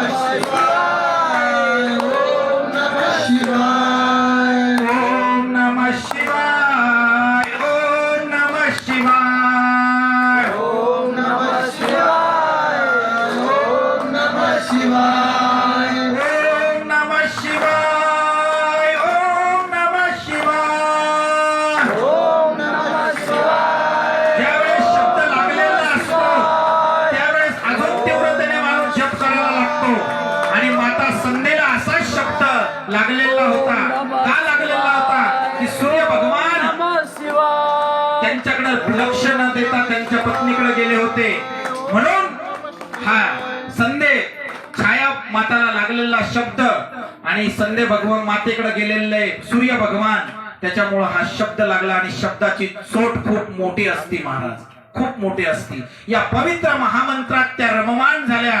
Vai, vai, vai. लागलेला होता. का लागलेला होता? की सूर्य भगवान त्यांच्याकडे लक्ष न देता त्यांच्या पत्नीकडे गेले होते. म्हणून हा संदे छाया माताला लागलेला शब्द आणि संदे भगवान मातेकडे गेलेले सूर्य भगवान त्याच्यामुळे हा शब्द लागला आणि शब्दाची चोट खूप मोठी असती महाराज. खूप मोठी असती. या पवित्र महामंत्रात त्या रममान झाल्या.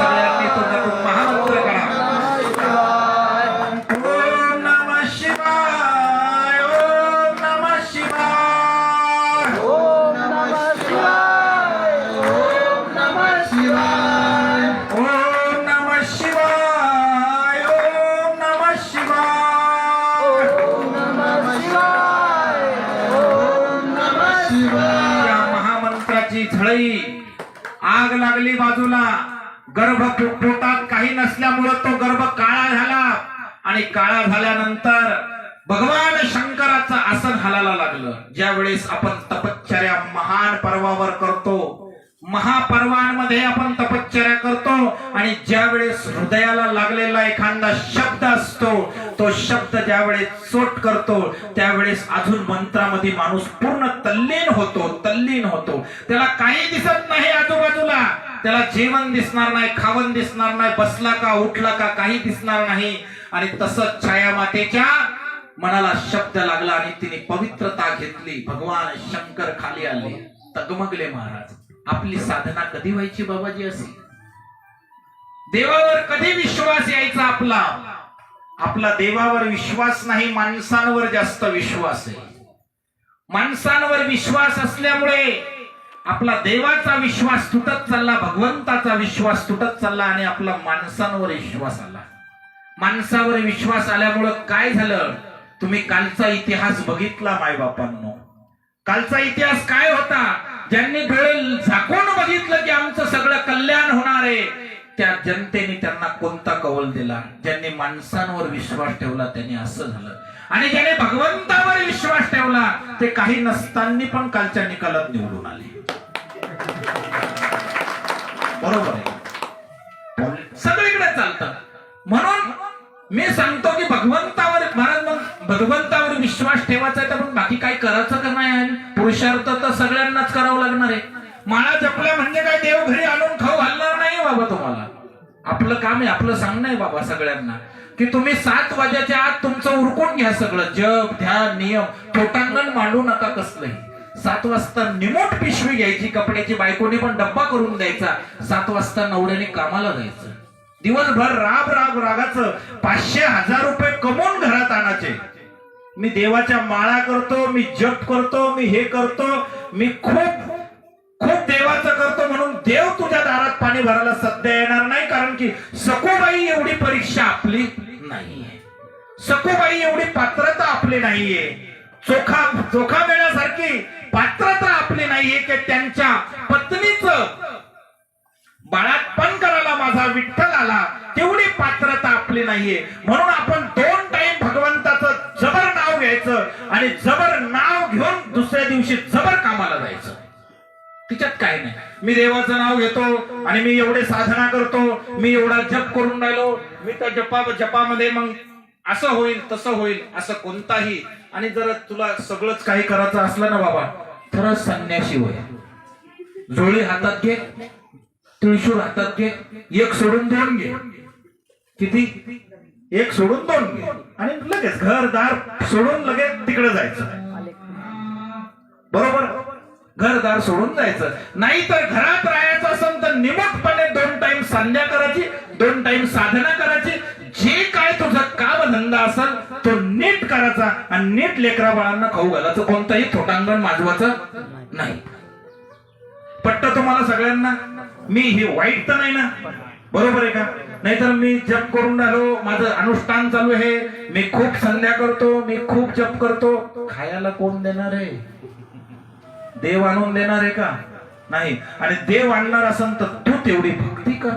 झळई आग लागली बाजूला. गर्भ पोटात काही नसल्यामुळं तो गर्भ काळा झाला. आणि काळा झाल्यानंतर भगवान शंकराचं आसन हलायला लागलं. ज्या वेळेस आपण तपश्चर्या महान पर्वावर करतो महापर्वांमध्ये आपण तपश्चर्या करतो आणि ज्या वेळेस हृदयाला लागलेला एखादा शब्द ज्यावेळेस चोट करतो त्यावेळेस अजून मंत्रामध्ये माणूस पूर्ण तल्लीन होतो तल्लीन होतो. त्याला काही दिसत नाही आजूबाजूला. त्याला जेवण दिसणार नाही खावण दिसणार नाही बसला का उठला का काही दिसणार नाही. आणि तसंच छाया मातेच्या मनाला शब्द लागला आणि तिने पवित्रता घेतली. भगवान शंकर खाली आले. तगमगले महाराज. आपली साधना कधी व्हायची बाबाजी अशी? देवावर कधी विश्वास यायचा आपला? आपला देवावर विश्वास नाही माणसांवर जास्त विश्वास आहे. माणसांवर विश्वास असल्यामुळे आपला देवाचा विश्वास तुटत चालला भगवंताचा विश्वास तुटत चालला आणि आपला माणसांवर विश्वास आला. माणसावर विश्वास आल्यामुळं काय झालं? तुम्ही कालचा इतिहास बघितला मायबापांनो कालचा इतिहास काय होता? ज्यांनी डोळे झाकून बघितलं की आमचं सगळं कल्याण होणार आहे त्या जनतेने त्यांना कोणता कौल दिला. ज्यांनी माणसांवर विश्वास ठेवला त्यांनी असं झालं. आणि ज्याने भगवंतावर विश्वास ठेवला ते काही नसताना पण कालच्या निकालात निवडून आले. बरोबर आहे. सगळीकडे चालतं. म्हणून मी सांगतो की भगवंतावर महाराज मग भगवंतावर विश्वास ठेवायचा आहे तर पण बाकी काय करायचं का नाही? पुरुषार्थ तर सगळ्यांनाच करावं लागणार आहे. माळा जपल्या म्हणजे काय देव घरी आणून खाऊ घालणार नाही बाबा तुम्हाला. आपलं काम आहे आपलं सांगणं आहे बाबा सगळ्यांना. की तुम्ही सात वाजेच्या आत तुमचं उरकून घ्या सगळं. जप ध्यान नियम पोटांगण मांडू नका कसलंही. सात वाजता निमोट पिशवी घ्यायची कपड्याची बायकोने पण डब्बा करून द्यायचा. सात वाजता नवऱ्याने कामाला जायचं. दिवसभर राब राब रागाचं पाचशे हजार रुपये कमवून घरात आणायचे. मी देवाच्या माळा करतो मी जप करतो मी हे करतो मी खूप खूप देवाचं करतो म्हणून देव तुझ्या दारात पाणी भरायला सध्या येणार की सखोबाई एवढी परीक्षा आपली नाहीये. सखोबाई एवढी पात्रता आपली नाहीये. चोखा चोखा मिळण्यासारखी पात्रता आपली नाहीये की त्यांच्या पत्नीचं. बाळातपण करायला माझा विठ्ठल आला तेवढी पात्रता आपली नाहीये. म्हणून आपण दोन टाइम भगवंताचं जबर नाव घ्यायचं आणि जबर नाव घेऊन दुसऱ्या दिवशी जबर कामाला जायचं. तिच्यात काय नाही. मी देवाचं नाव घेतो आणि मी एवढे साधना करतो. मी एवढा जप करून राहिलो. मी त्या जपा जपामध्ये मग असं होईल तसं होईल असं कोणताही. आणि जर तुला सगळंच काही करायचं असलं ना बाबा तर संन्याशी होय. जोळी हातात घे तुळशीर हातात घे एक सोडून दोन घे. किती? एक सोडून दोन घे. आणि लगेच घरदार सोडून लगेच तिकडे जायचं. बरोबर? घरदार सोडून जायचं. नाही तर घरात राहायचं असेल तर निमटपणे दोन टाइम संध्या करायची दोन टाइम साधना करायची. जे काय तुझा काम धंदा असेल तो नीट करायचा आणि नीट लेकरा बाळांना खाऊ घालायचं. कोणतंही थोटांगण माजवायचं नाही. पट्ट तुम्हाला सगळ्यांना. मी हे वाईट तर नाही ना? बरोबर आहे का? नाहीतर मी जप करून राहिलो. माझं अनुष्ठान चालू आहे. मी खूप संध्या करतो. मी खूप जप करतो. खायला कोण देणार आहे? देव आणून देणार आहे का? नाही. आणि देव आणणार असेल तर तू तेवढी भक्ती कर.